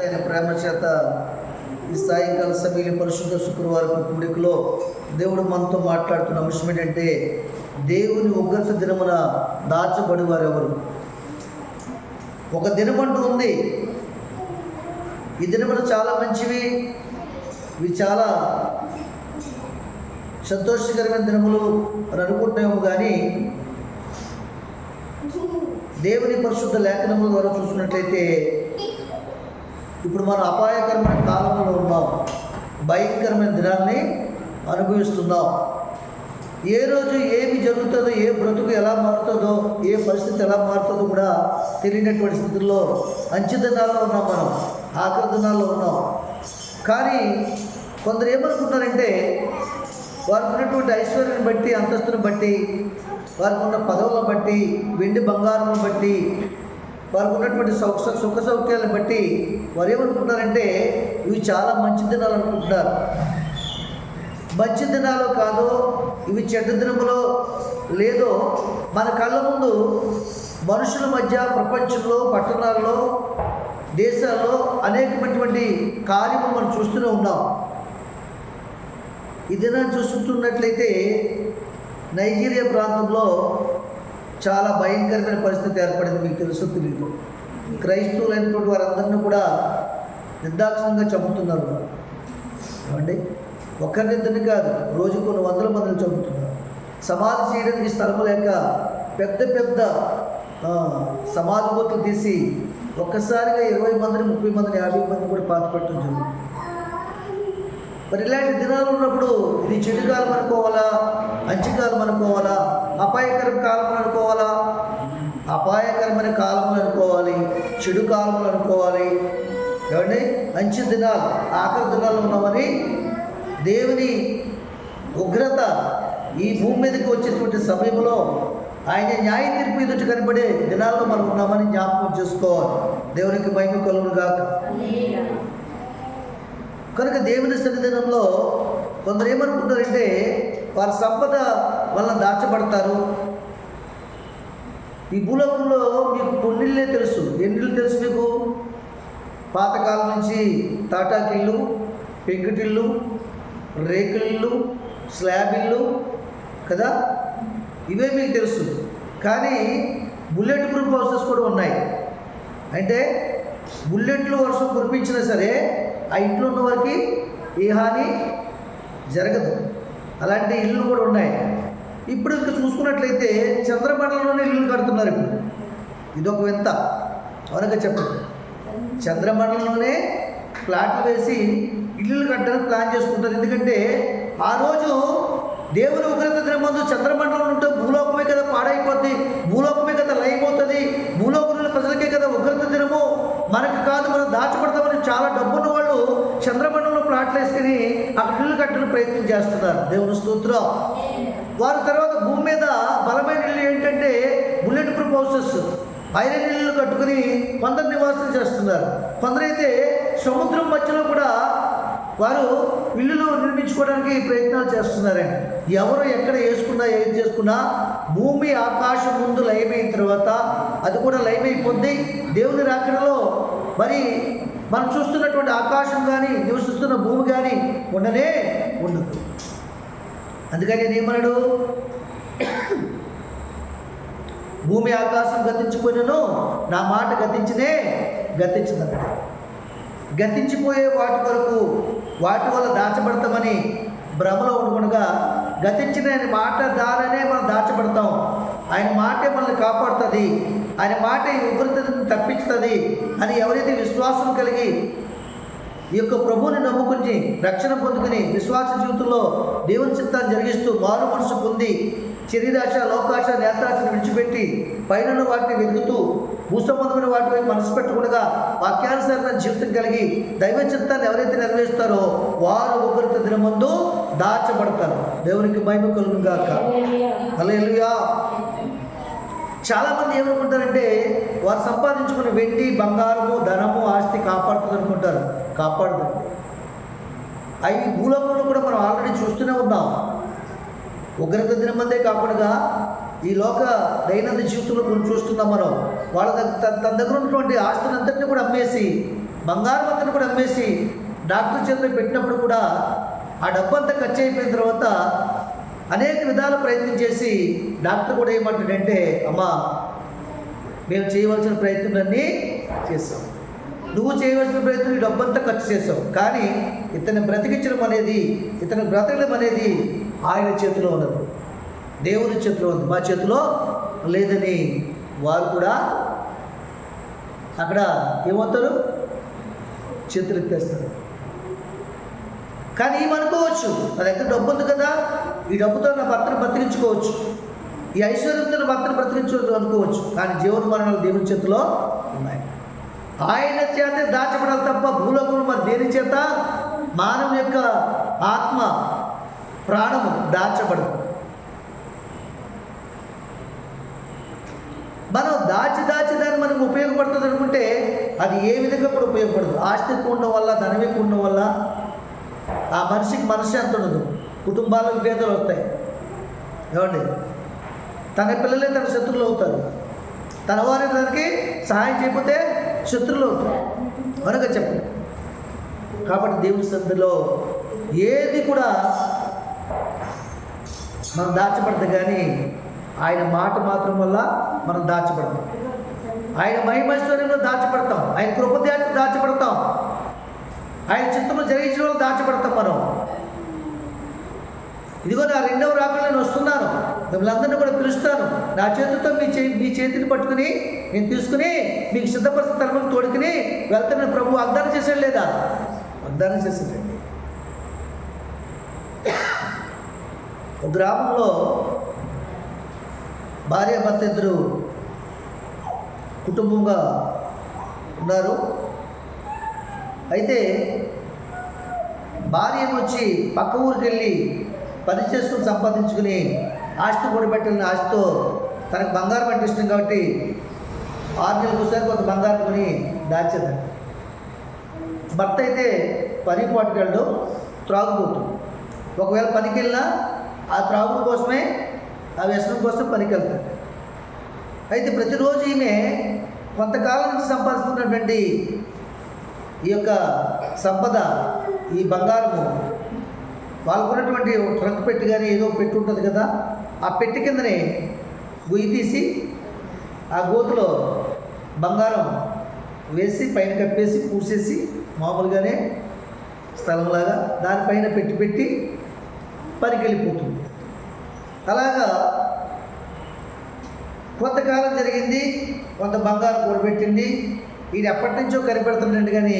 ఆయన ప్రేమ చేత ఈ సాయంకాల సమయంలో పరిశుద్ధ శుక్రవారం కూడికలో దేవుడు మనతో మాట్లాడుతున్న అంశం ఏంటంటే దేవుని ఉగ్రత దినమున దాచబడి వారెవరు? ఒక దినమంటూ ఉంది. ఈ దినములు చాలా మంచివి. ఇవి చాలా సంతోషకరమైన దినములు అని అనుకుంటున్నాము కానీ దేవుని పరిశుద్ధ లేఖనముల ద్వారా చూసినట్లయితే ఇప్పుడు మనం అపాయకరమైన కాలంలో ఉన్నాం భయంకరమైన దినాన్ని అనుభవిస్తున్నాం. ఏ రోజు ఏమి జరుగుతుందో ఏ బ్రతుకు ఎలా మారుతుందో ఏ పరిస్థితి ఎలా మారుతుందో కూడా తెలియనటువంటి స్థితిలో అంచె దినాల్లో ఉన్నాం మనం ఆఖరి దినాల్లో ఉన్నాం. కానీ కొందరు ఏమనుకుంటారంటే వారికి ఉన్నటువంటి ఐశ్వర్యాన్ని బట్టి అంతస్తుని బట్టి వారికి ఉన్న పదవులను బట్టి వెండి బంగారం బట్టి వారికి ఉన్నటువంటి సౌ సుఖ సౌఖ్యాలను బట్టి వారు ఏమనుకుంటున్నారంటే ఇవి చాలా మంచి దినాలు అనుకుంటున్నారు. మంచి దినాలు కాదు ఇవి చెడ్డ దినములో లేదో మన కళ్ళ ముందు మనుషుల మధ్య ప్రపంచంలో పట్టణాల్లో దేశాల్లో అనేకమైనటువంటి కార్యము మనం చూస్తూనే ఉన్నాం. ఈ దినాన్ని చూస్తున్నట్లయితే నైజీరియా ప్రాంతంలో చాలా భయంకరమైన పరిస్థితి ఏర్పడింది మీకు తెలుసు తెలియదు క్రైస్తవులైనటువంటి వారందరినీ కూడా నిర్దాక్షిణంగా చంపుతున్నారు. ఏమండి? ఒక్కరిద్దరిని కాదు రోజు కొన్ని వందల మందిని చంపుతున్నారు. సమాధి చేయడానికి స్థలం లేక పెద్ద పెద్ద ఆ, సమాధి తీసి ఒక్కసారిగా ఇరవై మందిని ముప్పై మందిని యాభై మందిని కూడా పాతపెట్టడం జరుగుతుంది మరి ఇలాంటి దినాలు ఉన్నప్పుడు ఇది చెడు కాలం అనుకోవాలా? మంచి కాలం అనుకోవాలా? అపాయకర కాలం అనుకోవాలా? అపాయకరమైన కాలం అనుకోవాలి. చెడు కాలములు అనుకోవాలి. ఏమండి? మంచి దినాలు ఆఖరి దినాలు ఉన్నామని దేవుని ఉగ్రత ఈ భూమి మీదకి వచ్చేటువంటి సమయంలో ఆయన న్యాయ తీర్పు ఎదుటి కనబడే దినాల్లో మనం ఉన్నామని జ్ఞాపకం చేసుకోవాలి. దేవునికి మహిమ కలుగును కాక కనుక దేవుని సన్నిధానంలో కొందరు ఏమనుకుంటారంటే వారి సంపద వలన దాచబడతారు. ఈ భూలోకంలో మీకు కొన్నిళ్ళే తెలుసు. ఎన్నిళ్ళు తెలుసు మీకు? పాతకాలం నుంచి తాటాకిళ్ళు పెంకుటిళ్ళు రేకులిళ్ళు స్లాబ్ ఇల్లు కదా? ఇవే మీకు తెలుసు. కానీ బుల్లెట్ ప్రూఫ్ హౌసెస్ కూడా ఉన్నాయి. అంటే బుల్లెట్లు వర్షం కురిపించినా సరే ఆ ఇంట్లో ఉన్న వారికి ఏ హాని జరగదు. అలాంటి ఇల్లు కూడా ఉన్నాయి. ఇప్పుడు ఇంకా చూసుకున్నట్లయితే చంద్రమండలంలోనే ఇల్లు కడుతున్నారు ఇప్పుడు. ఇదొక వింత. అవునగా చెప్పండి. చంద్రమండలంలోనే ఫ్లాట్లు వేసి ఇల్లు కట్టడానికి ప్లాన్ చేసుకుంటారు. ఎందుకంటే ఆ రోజు దేవుని ఉగ్రత దినం ముందు చంద్రమండలం ఉంటే భూలోకమే కదా పాడైపోద్ది. భూలోకమే కదా లయమవుతుంది. భూలోకంలో ప్రజలకే కదా ఉగ్రత దినము. మనకు చంద్రమండలంలో వేసుకుని అక్కడ ఇల్లు కట్టడం ప్రయత్నం చేస్తున్నారు. దేవుని స్తోత్రం. వారి తర్వాత భూమి మీద బలమైన ఇల్లు ఏంటంటే బుల్లెట్ ప్రూఫ్ హౌసెస్ ఐరన్ ఇల్లు కట్టుకుని కొందరు నివాసం చేస్తున్నారు. కొందరైతే సముద్రం మధ్యలో కూడా వారు ఇల్లులు నిర్మించుకోవడానికి ప్రయత్నాలు చేస్తున్నారండి. ఎవరు ఎక్కడ వేసుకున్నా ఏం చేసుకున్నా భూమి ఆకాశం ముందు లయమైన తర్వాత అది కూడా లయమైపోద్ది. దేవుని రాకడలో మరి మనం చూస్తున్నటువంటి ఆకాశం కానీ నివసిస్తున్న భూమి కానీ ఉండనే ఉండదు. అందుకని నేమనడు భూమి ఆకాశం గతించిపోయినను నా మాట గతించినే గతించిందన్నాడు గతించిపోయే వాటి కొరకు వాటి వల్ల దాచబడతామని భ్రమలో ఉండకుండా గతించిన మాట ద్వారానే మనం దాచబడతాం. ఆయన మాటే మనల్ని కాపాడుతుంది. ఆయన మాట ఈ ఉగ్రతను తప్పిస్తుంది అని ఎవరైతే విశ్వాసం కలిగి ఈ యొక్క ప్రభువుని నమ్ముకుని రక్షణ పొందుకుని విశ్వాస జీవితంలో దేవుని చిత్తాన్ని జరిగిస్తూ మారు మనసు పొంది శరీరాశ లోకాశ నేత్రాశను విడిచిపెట్టి పైన వాటిని వెతుకుతూ భూసంబంధమైన వాటి వైపు మనసు పెట్టకుండా వాక్యానుసారమైన జీవితం కలిగి దైవ చిత్తాన్ని ఎవరైతే నెరవేరుస్తారో వారు ఉగ్రత దినమందు దాచబడతారు. దేవునికి మహిమ కలుగును గాక హల్లెలూయా. చాలామంది ఏమనుకుంటారంటే వారు సంపాదించుకున్న వెండి బంగారము ధనము ఆస్తి కాపాడుతుంది అనుకుంటారు కాపాడదు అవి భూలోకంలో కూడా మనం ఆల్రెడీ చూస్తూనే ఉన్నాం. ఉగ్రత దినమందే కాకుండా ఈ లోక దైనందిన జీవితంలో మనం చూస్తున్నాం మనం. వాళ్ళ దగ్గర తన తన దగ్గర ఉన్నటువంటి ఆస్తిని అంతటిని కూడా అమ్మేసి బంగారం అంతటిని కూడా అమ్మేసి డాక్టర్ చేతిలో పెట్టినప్పుడు కూడా ఆ డబ్బంతా ఖర్చు అయిపోయిన తర్వాత అనేక విధాల ప్రయత్నం చేసి డాక్టర్ కూడా ఏమంటాడంటే అమ్మా మేము చేయవలసిన ప్రయత్నాలన్నీ చేస్తాం. నువ్వు చేయవలసిన ప్రయత్నం ఈ డబ్బంతా ఖర్చు చేసావు కానీ ఇతను బ్రతికించడం అనేది ఇతను బ్రతకడం అనేది ఆయన చేతిలో ఉన్నది. దేవుని చేతిలో ఉంది మా చేతిలో లేదని వారు కూడా అక్కడ ఏమవుతారు? చేతులు ఎత్తేస్తారు కానీ ఏమనుకోవచ్చు నా దగ్గర డబ్బు ఉంది కదా? ఈ డబ్బుతో నా భర్తను బ్రతికించుకోవచ్చు ఈ ఐశ్వర్యంతో నా భర్తను బ్రతికించవచ్చు అనుకోవచ్చు. కానీ జీవన మరణాలు దేవుని చేతిలో ఉన్నాయి. ఆయన చేత దాచబడాలి తప్ప భూలోకంలో మరి దేని చేత? మానవ యొక్క ఆత్మ ప్రాణము దాచబడదు. మనం దాచి దాచి దాన్ని మనకు ఉపయోగపడుతుంది అనుకుంటే అది ఏ విధంగా కూడా ఉపయోగపడదు. ఆస్తి ఎక్కువ ఉండడం వల్ల ధనం ఎక్కువ ఉండడం వల్ల ఆ మనిషికి మనశ్శాంతి ఉండదు. కుటుంబాలకు భేదాలు వస్తాయి. ఏమండి? తన పిల్లలే తన శత్రువులు అవుతారు. తన వారి తనకి సహాయం చేయకపోతే శత్రువులు అవుతారు. కనుక చెప్పండి. కాబట్టి దేవుని సంధిలో ఏది కూడా మనం దాచబడదు కానీ ఆయన మాట మాత్రం వల్ల మనం దాచబడతాం. ఆయన మహిమైశ్వర్యంలో దాచబడతాం. ఆయన కృపదేశం దాచబడతాం. ఆయన చిత్తంలో జరిగించిన వాళ్ళు దాచబడతాం మనం. ఇదిగో నా రెండవ రాకలు నేను వస్తున్నాను. మిమ్మల్ని అందరినీ కూడా పిలుస్తాను. నా చేతితో మీ చే మీ చేతిని పట్టుకుని నేను తీసుకుని మీకు సిద్ధపరిచిన తరపున తోడుకుని వెళ్తున్న ప్రభు వాగ్దానం చేశాడు లేదా? వాగ్దానం చేశాడండి. ఒక గ్రామంలో భార్య భర్త ఇద్దరు కుటుంబంగా ఉన్నారు. అయితే భార్య వచ్చి పక్క ఊరికి వెళ్ళి పని చేసుకుని సంపాదించుకుని ఆస్తి కూడబెట్టిన ఆస్తితో తనకు బంగారం అంటే ఇష్టం కాబట్టి ఆరు నెలలకు ఒకసారి కొంత బంగారం కొని దాచేదండి భర్త అయితే పని పాటుకెళ్ళడు త్రాగుబోతు. ఒకవేళ పనికి వెళ్ళినా ఆ త్రాగుడు కోసమే ఆ వ్యసనం కోసం పనికి వెళ్తాడు అయితే ప్రతిరోజు ఈమె కొంతకాలం నుంచి సంపాదిస్తున్నటువంటి ఈ యొక్క సంపద ఈ బంగారము వాళ్ళకున్నటువంటి ట్రంక్ పెట్టి కానీ ఏదో పెట్టి ఉంటుంది కదా ఆ పెట్టి కిందనే గుయ్యి తీసి ఆ గోతులో బంగారం వేసి పైన కప్పేసి పూసేసి మామూలుగానే స్థలంలాగా దానిపైన పెట్టి పెట్టి పరికెళ్ళిపోతుంది అలాగా కొంతకాలం జరిగింది కొంత బంగారం కూడబెట్టింది ఇది ఎప్పటి నుంచో కనిపెడుతున్నాడు కానీ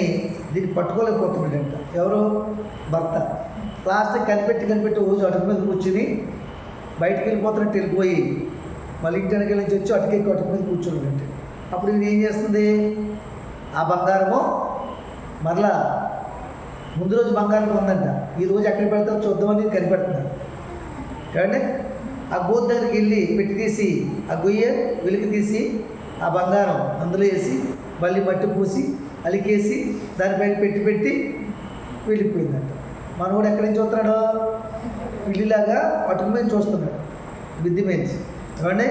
దీన్ని పట్టుకోలేకపోతున్నాడంట. ఎవరు? భర్త. లాస్ట్ కనిపెట్టి కనిపెట్టి రోజు అటుకు మీద కూర్చుని బయటికి వెళ్ళిపోతున్నట్టు వెళ్ళిపోయి మళ్ళీ ఇంటి వెనక నుంచి వచ్చి అటుకెక్కి అటుకు మీద కూర్చున్నాడంట అప్పుడు ఇది ఏం చేస్తుంది? ఆ బంగారము మరలా ముందు రోజు బంగారం ఉందంట ఈ రోజు ఎక్కడ పెడతారో చూద్దామని కనిపెడుతున్నారు కాబట్టి ఆ గోతు దగ్గరికి వెళ్ళి పెట్టి తీసి ఆ గొయ్య వెలికి తీసి ఆ బంగారం అందులో వేసి మళ్ళీ మట్టి పూసి అలికేసి దానిపైన పెట్టి పెట్టి వెళ్ళిపోయిందంట. మనోడు ఎక్కడి నుంచి చూస్తున్నాడు పిల్లిలాగా పట్టుకు మీద చూస్తున్నాడు. బిద్ది మీద. ఏమండి?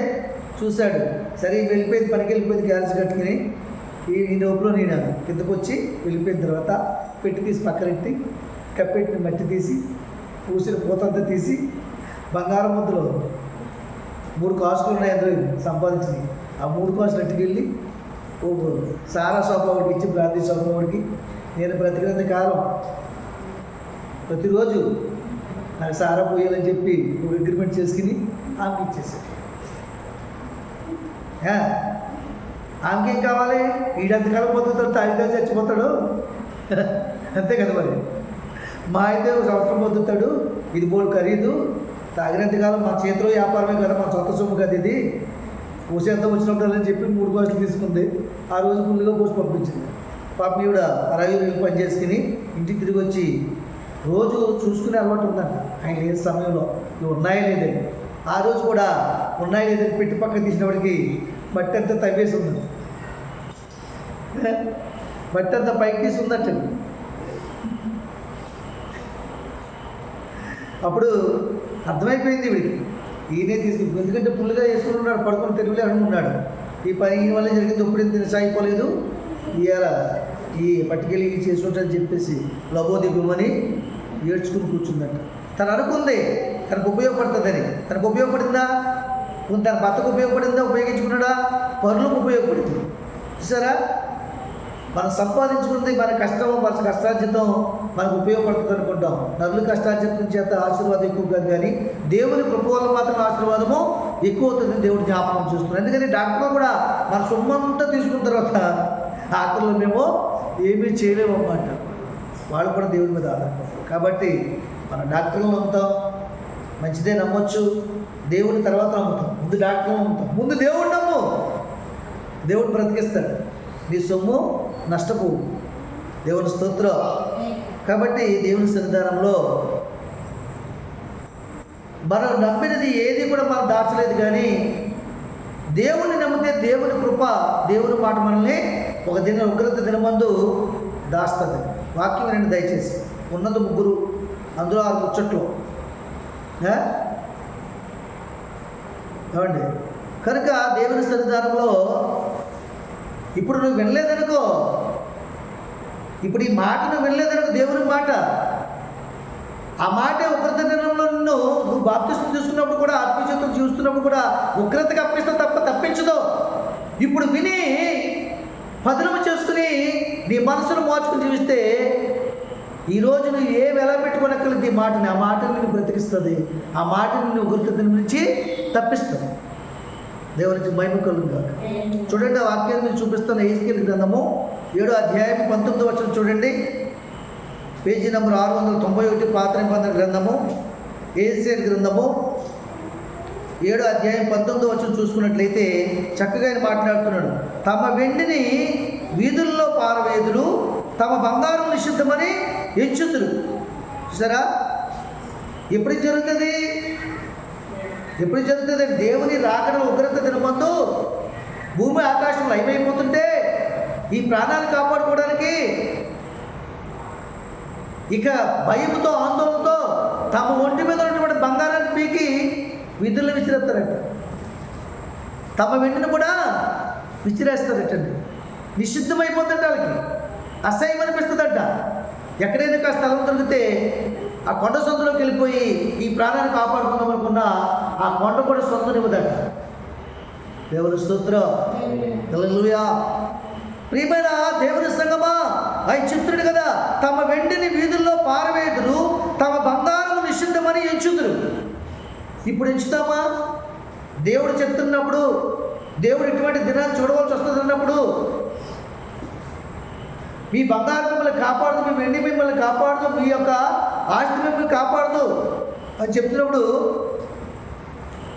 చూశాడు. సరే వెళ్ళిపోయింది పనికి వెళ్ళిపోయింది గ్యాస్ కట్టుకుని ఈ ఈ లోపల నేను కిందకు వచ్చి వెళ్ళిపోయిన తర్వాత పెట్టి తీసి పక్కనెట్టి కప్పెట్టిన మట్టి తీసి పూసిన పూతంతా తీసి బంగారం ముద్దలో మూడు కాసులు ఉన్నాయి అందులో సంపాదించింది. ఆ మూడు కాసులు ఎట్టుకెళ్ళి ఓ సారా సోఫా ఒకటి ఇచ్చి బ్రాంతి సోఫా ఒకటికి నేను బ్రతికినంత కాలం ప్రతిరోజు నాకు సారా పోయాలని చెప్పి ఒక అగ్రిమెంట్ చేసుకుని ఆమెకి ఇచ్చేసాడు ఆమెకి ఏం కావాలి? ఈడంతకాలం బతుకుతాడు తాగితే చచ్చిపోతాడు. అంతే కదా మరి. మా అయితే ఒక సంవత్సరం పొందుతాడు ఇది బోల్ ఖరీదు. తాగినంతకాలం మా చేతిలో వ్యాపారమే కదా మా సొంత సొమ్ము కదా ఇది. పోసేంత వచ్చిన అని చెప్పి మూడు కోట్లు తీసుకుంది. ఆ రోజు ముందుగా పోసి పంపించింది. పాపం ఈవిడ అరవై వేలు పని చేసుకుని ఇంటికి తిరిగి వచ్చి రోజు చూసుకునే అలవాటు ఉందంట. ఆయన లేని సమయంలో ఇవి ఉన్నాయా లేదని ఆ రోజు కూడా ఉన్నాయా లేదని పెట్టి పక్కన తీసినప్పటికి మట్టి అంతా తవ్వేసి ఉంది. మట్టి అంతా పైకి తీసి ఉందట. అప్పుడు అర్థమైపోయింది వీడికి. ఈయనే తీసుకు ఎందుకంటే పుల్లిగా వేసుకుని ఉన్నాడు పడుకొని తెలుగులే అనుకున్నాడు. ఈ పని ఈయన వల్ల జరిగింది ఎప్పుడు ఇంత సాగిపోలేదు ఇవాళ ఈ పట్టుకెళ్ళి ఈ చేసి చెప్పేసి లబోదిగుమని ఏడ్చుకుని కూర్చుందంట. తను అనుకుంది తనకు ఉపయోగపడుతుందని. తనకు ఉపయోగపడిందా? తన భర్తకు ఉపయోగపడిందా? ఉపయోగించుకున్నాడా? పనులకు ఉపయోగపడింది. చూసారా? మనం సంపాదించుకుంది మన కష్టం మన కష్టార్జితం మనకు ఉపయోగపడుతుంది అనుకుంటాం. నరులు కష్టార్జితం చేత ఆశీర్వాదం ఎక్కువ కాదు కానీ దేవుని కృప వల్ల మాత్రం ఆశీర్వాదము ఎక్కువ అవుతుంది దేవుడు జ్ఞాపకం చూస్తున్నాం ఎందుకని? డాక్టర్లు కూడా మన సొమ్మంతా తీసుకున్న తర్వాత ఆఖరిలో మేము ఏమీ చేయలేము అంటారు వాళ్ళు కూడా దేవుని మీద ఆధారపడతారు కాబట్టి మన డాక్టర్లు నమ్ముతాం మంచిదే నమ్మొచ్చు దేవుని తర్వాత నమ్ముతాం ముందు డాక్టర్లు నమ్ముతాం ముందు దేవుడు నమ్ము. దేవుడు బ్రతికిస్తాడు. నీ సొమ్ము నష్టపోవు. దేవుని స్తోత్రం. కాబట్టి దేవుని సన్నిధానంలో మనం నమ్మినది ఏది కూడా మనం దాచలేదు కానీ దేవుని నమ్మితే దేవుని కృప దేవుని మాట మనల్ని ఒక దిన ఉగ్రత దినమందు దాస్తుంది. వాక్యం వినండి దయచేసి. ఉన్నది ముగ్గురు అందులో ఆరు ముచ్చట్లు. ఏమండి? కనుక దేవుని సన్నిధానంలో ఇప్పుడు నువ్వు వినలేదనుకో ఇప్పుడు ఈ మాట నువ్వు వినలేదనుకో దేవుని మాట. ఆ మాట ఉగ్రత దినంలో నిన్ను నువ్వు బాప్తిష్టం చూస్తున్నప్పుడు కూడా ఆత్మీయతలు చూస్తున్నప్పుడు కూడా ఉగ్రతకు అప్పిస్తా తప్ప తప్పించదు. ఇప్పుడు విని పదునము చేసుకుని నీ మనసును మార్చుకుని జీవిస్తే ఈరోజు నువ్వు ఏ వెల పెట్టుకోనక్కర్లేదు ఈ మాటని. ఆ మాటను నిన్ను బ్రతికిస్తుంది. ఆ మాటని నువ్వు ఉగ్రత నుంచి తప్పిస్తుంది. దేవునికి మహిమ కలుగు చూడండి ఆ వాక్యాన్ని చూపిస్తున్న ఏజ్కేల్ గ్రంథము ఏడో అధ్యాయం పంతొమ్మిది వచ్చిన చూడండి. పేజీ నెంబర్ ఆరు వందల తొంభై ఒకటి పాత్ర నిబంధన గ్రంథము ఏసియల్ గ్రంథము ఏడో అధ్యాయం పంతొమ్మిది వచ్చిన చూసుకున్నట్లయితే చక్కగా ఆయన మాట్లాడుతున్నాడు. తమ వెండిని వీధుల్లో పారవేదులు తమ బంగారం నిషిద్ధమని ఎంచుతురు చూసారా? ఎప్పుడు జరుగుతుంది? ఎప్పుడు జరుగుతుంది? దేవుని రాకడ ఉగ్రత దినమందు భూమి ఆకాశం లయమైపోతుంటే ఈ ప్రాణాలు కాపాడుకోవడానికి ఇక భయంతో ఆందోళనతో తమ ఒంటి మీద ఉన్నటువంటి బంగారాన్ని పీకి విధులు విసిరేస్తారట. తమ వెండిని కూడా విసిరేస్తారటండి. నిషిద్ధమైపోతుంట వాళ్ళకి. అసహ్యం అనిపిస్తుందట ఎక్కడైనా కాస్త స్థలం దొరికితే ఆ కొండ సొంతలోకి వెళ్ళిపోయి ఈ ప్రాణాన్ని కాపాడుకుందాం అనుకున్న ఆ కొండ కూడా సొంతనివ్వదట. దేవుని స్తోత్రం. హల్లెలూయా. ప్రియమైన దేవుని సంగమా అయి చిత్రుడు కదా తమ వెండిని వీధుల్లో పారవేదురు తమ బంగారం నిషిద్ధమని ఎంచుదురు. ఇప్పుడు ఎంచుతామా? దేవుడు చెప్తున్నప్పుడు దేవుడు ఇటువంటి దినాన్ని చూడవలసి వస్తుంది అన్నప్పుడు మీ బంగారం మిమ్మల్ని కాపాడదు మీ వెండి మిమ్మల్ని కాపాడదు మీ యొక్క ఆస్తి మిమ్మల్ని కాపాడదు అని చెప్తున్నప్పుడు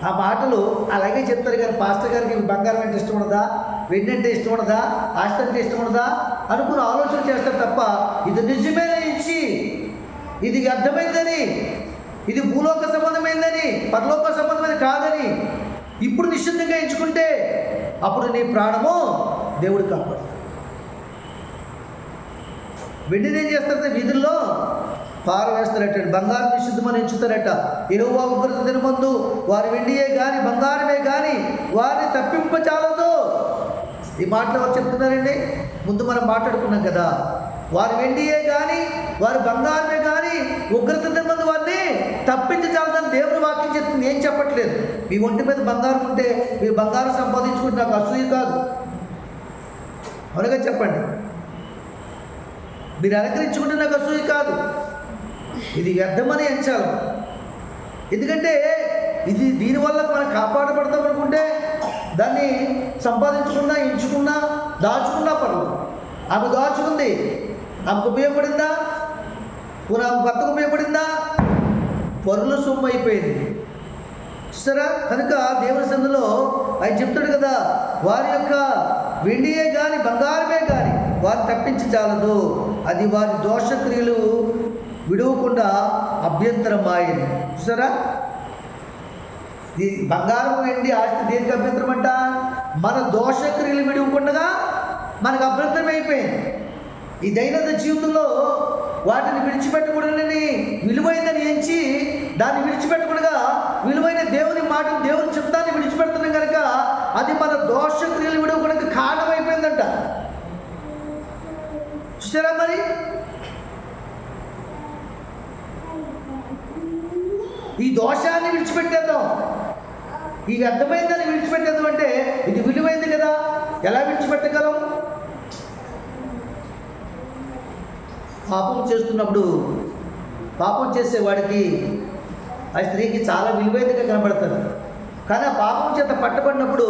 ఆ మాటలు అలాగే చెప్తారు కానీ పాస్టర్ గారికి బంగారం అంటే ఇష్టం ఉండదా? వెండి అంటే ఇష్టం ఉండదా? ఆస్తి అంటే ఇష్టం ఉండదా? అనుకుని ఆలోచన చేస్తారు తప్ప ఇది నిజమైన ఇచ్చి ఇది అర్థమైందని ఇది భూలోక సంబంధమైందని పరలోక సంబంధమైన కాదని ఇప్పుడు నిశ్చితంగా ఎంచుకుంటే అప్పుడు నీ ప్రాణము దేవుడు కాపాడు. వెండిని ఏం చేస్తారంటే వీధుల్లో పారవేస్తారట బంగారం నిషిద్ధమని ఎంచుతారట. ఇరువ ఉగ్రత దినమందు వారి వెండియే కానీ బంగారమే కానీ వారిని తప్పింపచాలదు ఈ మాటలు ఎవరు చెప్తున్నారండి? ముందు మనం మాట్లాడుకున్నాం కదా వారి వెండియే కానీ వారి బంగారమే కానీ ఉగ్రత దినమందు వారిని తప్పించగలదని దేవుని వాక్యం చెప్తుంది. ఏం చెప్పట్లేదు. మీ ఒంటి మీద బంగారం ఉంటే మీ బంగారం సంపాదించుకుంటే నాకు అసూయ కాదు. అవునగా చెప్పండి. మీరు అలంకరించుకుంటే నాకు అసూయ కాదు. ఇది వ్యర్థమని ఎంచాలి. ఎందుకంటే ఇది దీనివల్ల మనం కాపాడబడతాం అనుకుంటే దాన్ని సంపాదించుకున్నా ఎంచుకున్నా దాచుకున్నా పర్లేదు ఆమె దాచుకుంది. ఆమెకు ఉపయోగపడిందా? పోనీ ఆమె భర్తకు ఉపయోగపడిందా? పొరలు సొమ్ము అయిపోయింది. సరే కనుక దేవుని సందులో ఆయన చెప్తాడు కదా వారి యొక్క వెండియే కానీ బంగారమే కానీ వారు తప్పించి చాలదు. అది వారి దోషక్రియలు విడవకుండా అభ్యంతరం మాయని చూసారా? ఈ బంగారం వెండి ఆస్తి దేనికి అభ్యంతరం అంట మన దోషక్రియలు విడవకుండా మనకు అభ్యంతరం అయిపోయింది ఈ దైనందిన జీవితంలో వాటిని విడిచిపెట్టకూడదని విలువైందని ఎంచి దాన్ని విడిచిపెట్టకుండా విలువైన దేవుని మాటను దేవుని చిత్తాన్ని విడిచిపెడుతున్నాం కనుక అది మన దోషక్రియలు విడవడానికి కారణమైపోయిందంట. చూసారా మరి? ఈ దోషాన్ని విడిచిపెట్టేద్దాం. ఈ వ్యర్థమైందని విడిచిపెట్టేద్దాం అంటే ఇది విలువైంది కదా? ఎలా విడిచిపెట్టగలం? పాపం చేస్తున్నప్పుడు పాపం చేసేవాడికి ఆ స్త్రీకి చాలా విలువైనదిగా కనబడుతుంది. కానీ ఆ పాపం చేత పట్టబడినప్పుడు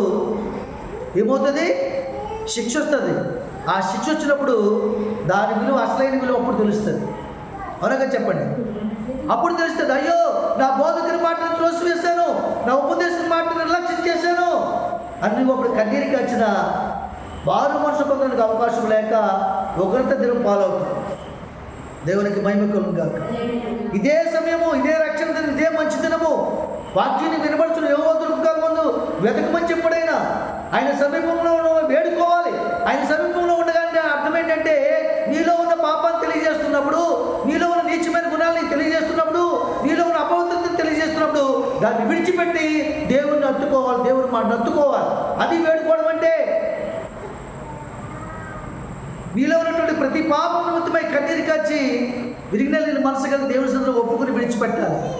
ఏమవుతుంది? శిక్ష వస్తుంది. ఆ శిక్ష వచ్చినప్పుడు దాని విలువ అసలైన విలువ అప్పుడు తెలుస్తుంది. అవునగా చెప్పండి. అప్పుడు తెలుస్తుంది అయ్యో నా బోధకుని మాటను త్రోసివేశాను నా ఉపదేశం మాటను నిర్లక్ష్యం చేశాను. అని అప్పుడు కన్నీరికి వచ్చిన వారు మనసు పొందడానికి అవకాశం లేక ఒకరితో దినం పాలవుతుంది దేవునికి మహిమ ఇదే సమయము ఇదే రక్షణ దినం ఇదే మంచి దినము. వాక్యాన్ని వినబడుచున్న యోగ దొరుకుతారు ముందు వెతకమని చెప్పుడైనా ఆయన సమీపంలో ఉన్న వేడుకోవాలి. ఆయన సమీపంలో ఉండగానే అర్థం ఏంటంటే నీలో ఉన్న పాపాన్ని తెలియజేస్తున్నప్పుడు నీలో ఉన్న నీచమైన గుణాలని తెలియజేస్తున్నప్పుడు నీలో ఉన్న అపవిత్రతను తెలియజేస్తున్నప్పుడు దాన్ని విడిచిపెట్టి దేవుడిని అత్తుకోవాలి దేవుడు మాట అత్తుకోవాలి అది వేడుకోవడం అంటే మీలో ఉన్నటువంటి ప్రతి పాపం నిమిత్తమై కన్నీరు కాచి విరిగిన మనసు కలిగి దేవుని సందులో ఒప్పుకుని విడిచిపెట్టాలి.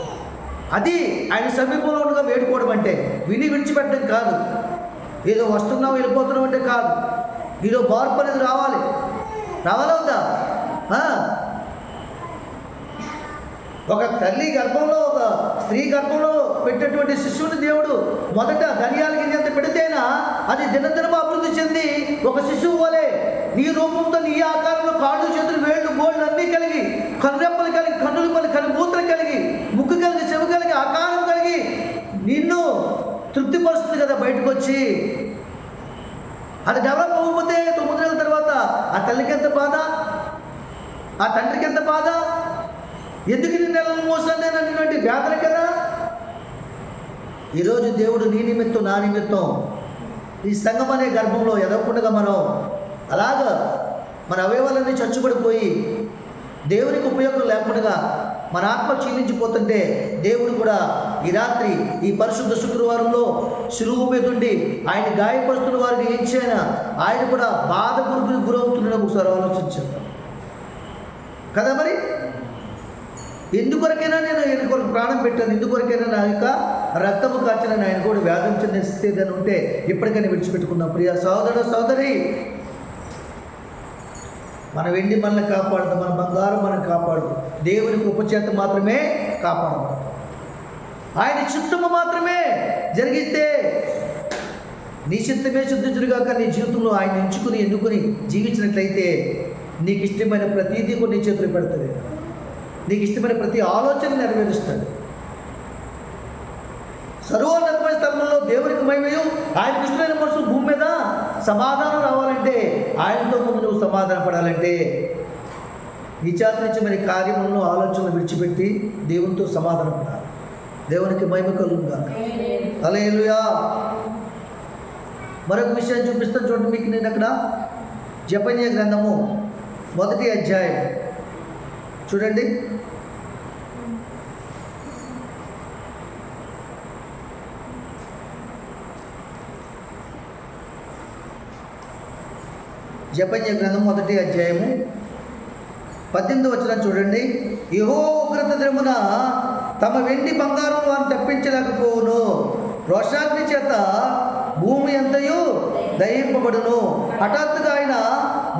అది ఆయన సమీపంలో ఉండగా వేడుకోవడం అంటే విని విడిచిపెట్టడం కాదు. ఏదో వస్తున్నావు వెళ్ళిపోతున్నావు అంటే కాదు. నీలో మార్పు అనేది రావాలి. రావాలవుతా వద్దా? ఆ? ఒక తల్లి గర్భంలో ఒక స్త్రీ గర్భంలో పెట్టినటువంటి శిశువుని దేవుడు మొదట ధనియాల గింజంత పెడితేనా అది దినదినము అభివృద్ధి చెంది ఒక శిశువు వలె నీ రూపంతో నీ ఆకారంలో కాళ్ళు చేతులు వేళ్ళు గోళ్ళు అన్నీ కలిగి కర్రెప్పలు కలిగి కన్నులు పలు కలిగి మూతలు కలిగి ముక్కు కలిగి చెవి కలిగి ఆకారం కలిగి నిన్ను తృప్తిపరుస్తుంది కదా బయటకు వచ్చి అది డెవలప్ అవ్వకపోతే తొమ్మిది నెలల తర్వాత ఆ తల్లికి ఎంత బాధ? ఆ తండ్రికి ఎంత బాధ? ఎందుకు నీ నెలలు మోసాను నేను అన్నటువంటి వ్యాధులు కదా. ఈరోజు దేవుడు నీ నిమిత్తం నా నిమిత్తం. ఈ సంఘం అనే గర్భంలో ఎదగకుండా మనం అలాగా మన అవయవాలన్నీ చచ్చుబడిపోయి దేవునికి ఉపయోగం లేకుండా మన ఆత్మ క్షీణించిపోతుంటే దేవుడు కూడా ఈ రాత్రి ఈ పరిశుద్ధ శుక్రవారంలో శిలువు మీద ఉండి ఆయన గాయపరుస్తున్న వారికి ఏం చేయనా ఆయన కూడా బాధ గురికి గురవుతుండడం ఒకసారి ఆలోచించాను కదా మరి? ఎందుకొరకైనా నేను ఆయన కొరకు ప్రాణం పెట్టాను ఎందుకొరకైనా నా యొక్క రక్తము కాచిన ఆయన కూడా వ్యాధం స్థితి ఉంటే ఇప్పటికైనా విడిచిపెట్టుకున్నాం ప్రియ సోదర సోదరి మన వెండి మనల్ని కాపాడదు మన బంగారం మనం కాపాడదు దేవునికి ఉపచేత మాత్రమే కాపాడదు ఆయన చిత్తము మాత్రమే జరిగిస్తే నీ చిత్తమే శుద్ధించుడుగాక నీ జీవితంలో ఆయన ఎంచుకుని ఎన్నుకుని జీవించినట్లయితే నీకు ఇష్టమైన ప్రతిదీ కూడా నీ చేతులు పెడుతుంది నీకు ఇష్టమైన ప్రతి ఆలోచన నెరవేరుస్తాడు. సర్వోన్నతమైన స్థలంలో దేవునికి మహిమయు. ఆయన ఇష్టమైన మనసు భూమి మీద సమాధానం రావాలంటే ఆయనతో ముందు నువ్వు సమాధాన పడాలంటే. విచారించమైన కార్యములను ఆలోచనలు విడిచిపెట్టి దేవునితో సమాధానం పడాలి దేవునికి మహిమ కలుగుగా అలేలుయా మరొక విషయం చూపిస్తాను చూడండి మీకు నేను అక్కడ. జపనీయ గ్రంథము మొదటి అధ్యాయం. చూడండి. జపన్య గ్రంథం మొదటి అధ్యాయము. పద్దెనిమిది వచ్చిన చూడండి. యహో ఉగ్రత దినమున తమ వెండి బంగారం వారు తప్పించలేకపోవును. రోషాగ్ని చేత భూమి ఎంతయు దయింపబడును హఠాత్తుగా ఆయన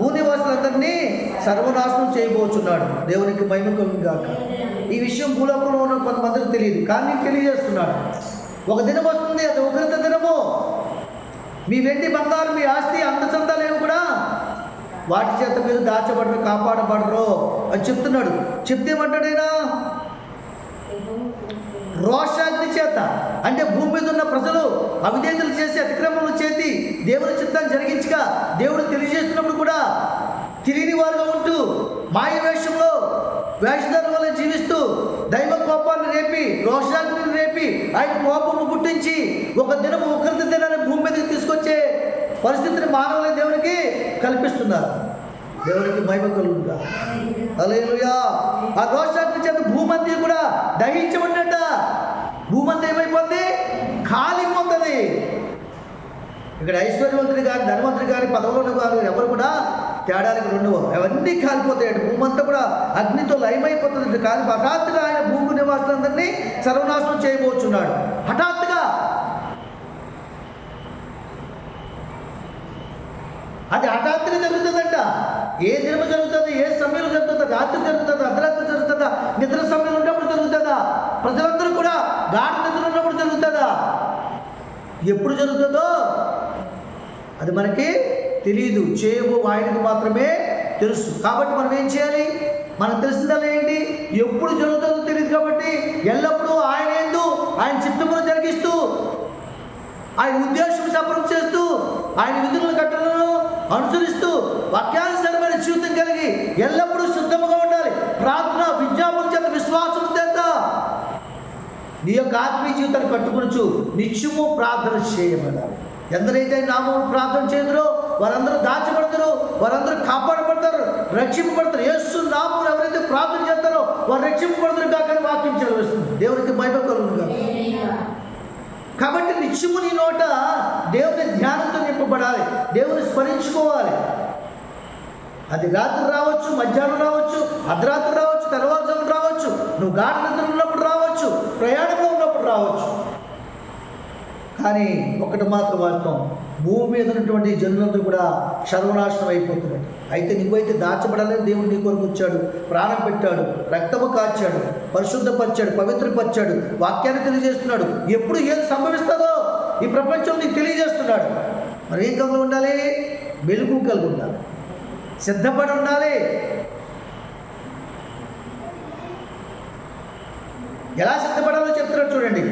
భూనివాసులందరినీ సర్వనాశనం చేయబోచున్నాడు. దేవునికి మహిమ కాక ఈ విషయం భూలోకంలో ఉన్న కొంతమందికి తెలియదు. కానీ తెలియజేస్తున్నాడు. ఒక దినం వస్తుంది అది ఉగ్రత దినము. మీ వెండి బంగారం మీ ఆస్తి అందచందాలేవి వాటి చేత మీరు దాచబడరు కాపాడబడరు అని చెప్తున్నాడు. చెప్తే ఏమంటాడైనా రోషాగ్ని చేత అంటే భూమి మీద ఉన్న ప్రజలు అవిధేతలు చేసి అతిక్రమములు చేతి దేవుని చిత్తాన్ని జరిగించగా దేవుడు తెలియజేస్తున్నప్పుడు కూడా తెలియని వారుగా ఉంటూ మాయ వేషంలో వేషధారం వల్ల జీవిస్తూ దైవ కోపాన్ని రేపి రోషాగ్ని రేపి ఆయన కోపము పుట్టించి ఒక దినము ఉగ్రత దినాన్ని భూమి మీదకి తీసుకొచ్చే పరిస్థితిని మానవులే దేవునికి కల్పిస్తున్నారు. దేవునికి మహిమ కలుగుగా అలేలుయా ఆ దోషాగ్ని చేత భూమంతి కూడా దహించబడినట్ట భూమంతి ఏమైపోద్ది? కాలిపోతుంది. ఇక్కడ ఐశ్వర్యవంతుడి కానీ ధనవంతుడి కానీ పదవులను కానీ ఎవరు కూడా తేడానికి రెండవ. అవన్నీ కాలిపోతాయి భూమంతా కూడా అగ్నితో లయమైపోతుంది. కాలి హఠాత్తుగా ఆయన భూమి నివాసులందరినీ సర్వనాశనం చేయబోచున్నాడు. హఠాత్ అది హఠాత్తుగా జరుగుతుందంట ఏ దినము జరుగుతుంది? ఏ సమయంలో జరుగుతుందా? రాత్రి జరుగుతుందా? అర్ధరాత్రి జరుగుతుందా? నిద్ర సమయం ఉన్నప్పుడు జరుగుతుందా? ప్రజలందరూ కూడా గాఢ నిద్ర ఉన్నప్పుడు జరుగుతుందా? ఎప్పుడు జరుగుతుందో అది మనకి తెలియదు చేయబో ఆయనకు మాత్రమే తెలుసు. కాబట్టి మనం ఏం చేయాలి? మనకు తెలిసిందల్లా ఏంటి? ఎప్పుడు జరుగుతుందో తెలియదు కాబట్టి ఎల్లప్పుడూ ఆయన ఏందు ఆయన చిత్తమును జరిగిస్తూ ఆయన ఉద్దేశం సఫరం చేస్తూ ఆయన విధులను కట్టలను అనుసరిస్తూ వాక్యాన్ని జీవితం కలిగి ఎల్లప్పుడూ శుద్ధముగా ఉండాలి. ప్రార్థన విజ్ఞాపన చేత విశ్వాసం చేత. నీ యొక్క ఆత్మీయ జీవితాన్ని కట్టుకునొచ్చు నిత్యము ప్రార్థన చేయబడాలి. ఎందరైతే నామం ప్రార్థన చేద్దరో వారందరూ దాచబడతారు వారందరూ కాపాడబడతారు రక్షింపబడతారు. యేసు నామం ఎవరైతే ప్రార్థన చేస్తారో వారు రక్షింపబడతారు కాకని వాక్యం చదివేస్తుంది. దేవునికి మహిమ కాబట్టి నిత్యము నీ నోట దేవుని ధ్యానంతో నింపబడాలి. దేవుని స్మరించుకోవాలి. అది రాత్రి రావచ్చు మధ్యాహ్నం రావచ్చు అర్ధరాత్రి రావచ్చు తెల్లవారుజాము రావచ్చు నువ్వు గాఢ నిద్ర ఉన్నప్పుడు రావచ్చు ప్రయాణంలో ఉన్నప్పుడు రావచ్చు. కానీ ఒకటి మాత్రం వాస్తవం భూమి మీద ఉన్నటువంటి జనులందరూ కూడా సర్వనాశనం అయిపోతున్నాడు అయితే నువ్వైతే దాచబడాలని దేవుడు నీ కొరకు వచ్చాడు ప్రాణం పెట్టాడు రక్తము కాచాడు పరిశుద్ధపరిచాడు పవిత్రపరిచాడు వాక్యాన్ని తెలియజేస్తున్నాడు. ఎప్పుడు ఏది సంభవిస్తుందో ఈ ప్రపంచం నీకు తెలియజేస్తున్నాడు. మరి ఏం కలిగి ఉండాలి వెలుగు కలిగి ఉండాలి సిద్ధపడి ఉండాలి. ఎలా సిద్ధపడాలో చెప్తున్నాడు చూడండి.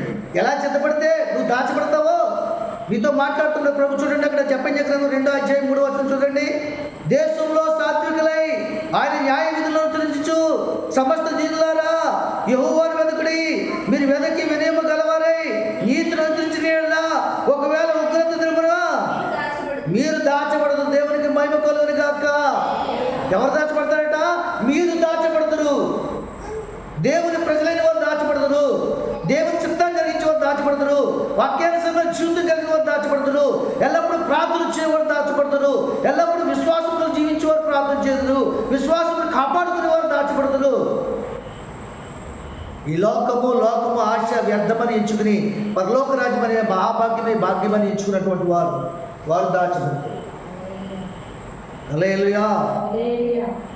ఎలా సిద్ధపడితే నువ్వు దాచబడతావో మీతో మాట్లాడుతున్న ప్రభు చూడండి అక్కడ చెప్పని గ్రంథం రెండో అధ్యాయం మూడో వచ్చిన చూడండి. దేశంలో సాత్వికులై ఆయన న్యాయ విధులను అనుసరించు సమస్త జీవులారా యహోవారు వెదకుడి. మీరు వెదకి వినయము గలవారై నీతిని అనుసరించిన యెడల ఒకవేళ ఉగ్రత దినమున మీరు దాచబడదు దేవునికి మహిమ కలుగుని కాక ఎవరు దాచబడతారట? మీరు దాచబడతారు. దేవుని ప్రజలైన వారు దాచబడతారు. దేవుని చిత్తాన్ని కలిగించే వారు దాచబడతారు. వాక్యానుసంగా జీవితం కలిగిన వారు దాచబడతారు. ఎల్లప్పుడూ ప్రార్థన చేయవారు దాచబడతారు. ఎల్లప్పుడూ విశ్వాసంతో జీవించేవారు ప్రార్థన చేస్తారు. విశ్వాసం కాపాడుకునే వారు దాచబడతారు. ఈ లోకము లోకము ఆశ వ్యర్థమని ఎంచుకుని పరలోక రాజ్యం అనే మహాభాగ్యమే భాగ్యమని ఎంచుకున్నటువంటి వారు వారు దాచబడతారు.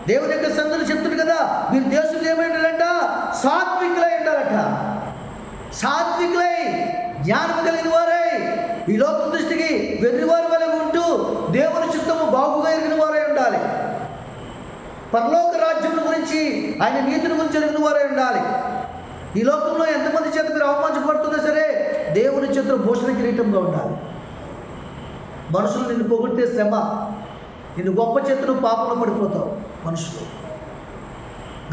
దేవుని యొక్క సందులు చెప్తుంది కదా మీరు దేశంలో ఏమైండాలంట సాత్వికులై ఉండాలట సాత్వికులై జ్ఞానం కలిగిన వారై ఈ లోకం దృష్టికి వెర్రివారి వలె ఉంటూ దేవుని చిత్తము బాగుగా ఎరిగిన వారై ఉండాలి. పరలోక రాజ్యం గురించి ఆయన నీతిని గురించి ఎరిగిన వారై ఉండాలి. ఈ లోకంలో ఎంతమంది చేత మీరు అవమానించబడుతున్నా సరే దేవుని చేతులు భూషణ కిరీటంగా ఉండాలి. మనుషులు నిన్ను పొగిడితే శ్రమ. నేను గొప్ప చేతులు పాపంలో పడిపోతావు మనుషులు.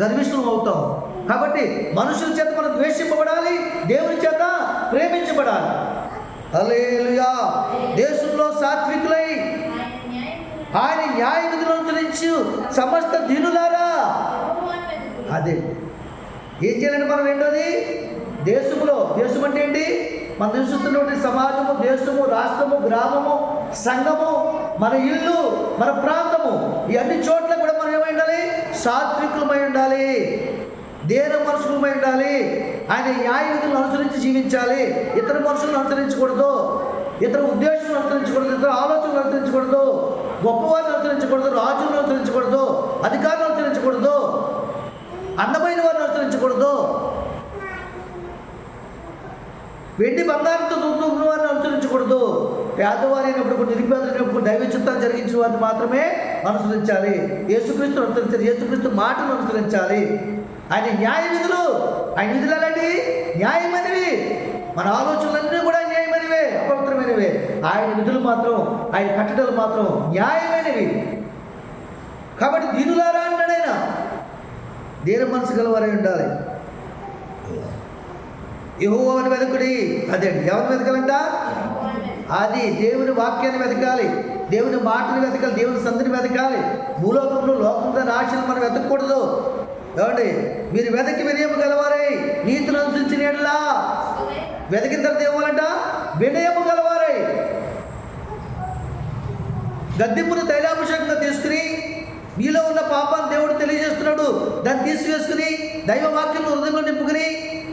గర్విష్ణం అవుతావు. కాబట్టి మనుషుల చేత మనం ద్వేషింపబడాలి దేవుని చేత ప్రేమించబడాలి. హల్లెలూయా. దేశంలో సాత్వికులై ఆయన న్యాయ విధులను అనుసరించు సమస్త దీనులారా. అదే. ఏం చేయాలంటే మనం ఏంటది? దేశంలో దేశం అంటే ఏంటి? మనం నివసిస్తున్నటువంటి సమాజము దేశము రాష్ట్రము గ్రామము సంఘము మన ఇల్లు మన ప్రాంతము ఈ అన్ని చోట్ల కూడా మనం ఏమై ఉండాలి? సాత్వికులమై ఉండాలి. దేన మనుషులమై ఉండాలి. ఆయన న్యాయ విధులను అనుసరించి జీవించాలి. ఇతర మనుషులను అనుసరించకూడదు. ఇతర ఉద్దేశం అనుసరించకూడదు. ఇతర ఆలోచనలు అనుసరించకూడదు. గొప్పవారిని అనుసరించకూడదు. రాజులను అనుసరించకూడదు. అధికారులను అనుసరించకూడదు. అందమైన వారిని అనుసరించకూడదు. వెండి బంగారంతో దూకుతున్న వారిని అనుసరించకూడదు. పేదవారైనప్పుడు నిరుపేదలైనప్పుడు దైవ చిత్తాన్ని జరిగించిన వారిని మాత్రమే అనుసరించాలి. యేసుక్రీస్తును అనుసరించాలి. యేసుక్రీస్తు మాటను అనుసరించాలి. ఆయన న్యాయ విధులు. ఆయన విధులు అలాంటివి న్యాయమైనవి. మన ఆలోచనలన్నీ కూడా న్యాయమైనవే అపవిత్రమైనవే. ఆయన విధులు మాత్రం ఆయన కట్టడలు మాత్రం న్యాయమైనవి. కాబట్టి దీనులారా అన్నాడు ఆయన. దీన మనసు గలవారై ఉండాలి. యహోవాని వెతకుడి అదే ఎవరిని వెతకాలంట అది దేవుని వాక్యాన్ని వెతకాలి దేవుని మాటని వెతకాలి దేవుని సంధిని వెతకాలి భూలోకంలో లోకంలో రాశిని మనం వెతకూడదు ఏమండి? మీరు వెతకి వినయం గలవారై నీతిని అనుసరించిన ఎడలా వెతికిన తర్వాత ఏమోలంట వినయము గలవారై. గద్దెంపును తైలాభిషేకంగా తీసుకుని మీలో ఉన్న పాపాన్ని దేవుడు తెలియజేస్తున్నాడు. దాన్ని తీసివేసుకుని దైవ వాక్యం హృదయంలో నింపుకుని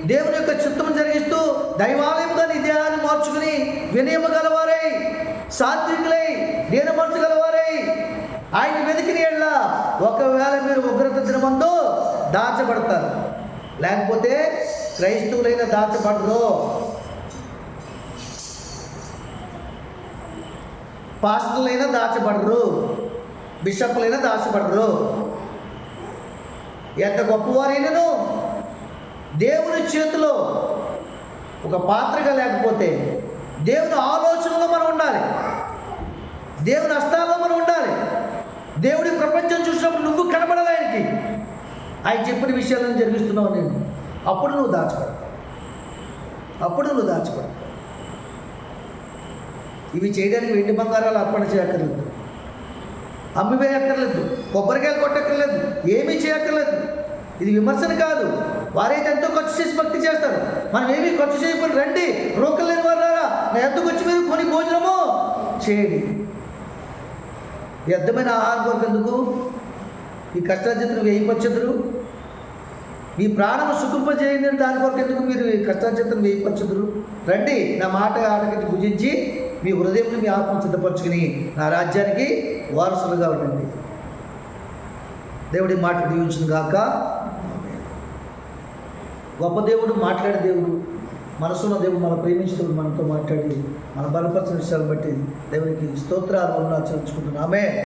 దేవుని యొక్క చిత్తం జరిగిస్తూ దైవాలయముగా నీ దేహాన్ని మార్చుకుని వినయము గలవారై సాత్వికులై నేను మనసు గలవారై ఆయన వెతికిన ఎళ్ళ ఒకవేళ మీరు ఉగ్రత దినమందు దాచబడతారు. లేకపోతే క్రైస్తవులైన దాచబడరు. పాస్టర్లైనా దాచబడరు. బిషప్లైనా దాచబడరు. ఎంత గొప్పవారైనను దేవుని చేతిలో ఒక పాత్రగా లేకపోతే దేవుని ఆలోచనలో మనం ఉండాలి. దేవుని హస్తాల్లో మనం ఉండాలి. దేవుడి ప్రపంచం చూసినప్పుడు నువ్వు కనబడాలి ఆయనకి. ఆయన చెప్పిన విషయాలను జరిగిస్తున్నావు నేను. అప్పుడు నువ్వు దాచిపెడతావు అప్పుడు నువ్వు దాచిపెడతావు ఇవి చేయడానికి వెండి బంగారాలు అర్పణ చేయక్కర్లేదు. అమ్మి వేయక్కర్లేదు కొబ్బరికాయలు కొట్టక్కర్లేదు. ఏమీ చేయక్కర్లేదు. ఇది విమర్శన కాదు. వారైతే ఎంతో ఖర్చు చేసి భక్తి చేస్తారు. మనం ఏమీ ఖర్చు చేయకుండా రండి. రోకలు లేని వారారా నా ఎంతకు వచ్చి మీరు కొని భోజనము చేయండి. వ్యర్థమైన ఆహారం కొరకు ఎందుకు? ఈ కష్టార్జితులు వేయపరచదురు మీ ప్రాణం సుఖింపజేయండి దాని కొరకు ఎందుకు మీరు ఈ కష్టార్జితం వేయపరచదురు రండి నా మాట ఆటకి భుజించి మీ హృదయం మీ ఆత్మ సిద్ధపరచుకుని నా రాజ్యానికి వారసులుగా ఉండండి. దేవుడి మాట దీవించును గాక. గొప్ప దేవుడు మాట్లాడే దేవుడు మనసున్న దేవుడు మన ప్రేమించిన మనతో మాట్లాడి మన బలపరిచిన విషయాలు బట్టి దేవునికి స్తోత్రాలు చెల్లించుకుంటున్నామే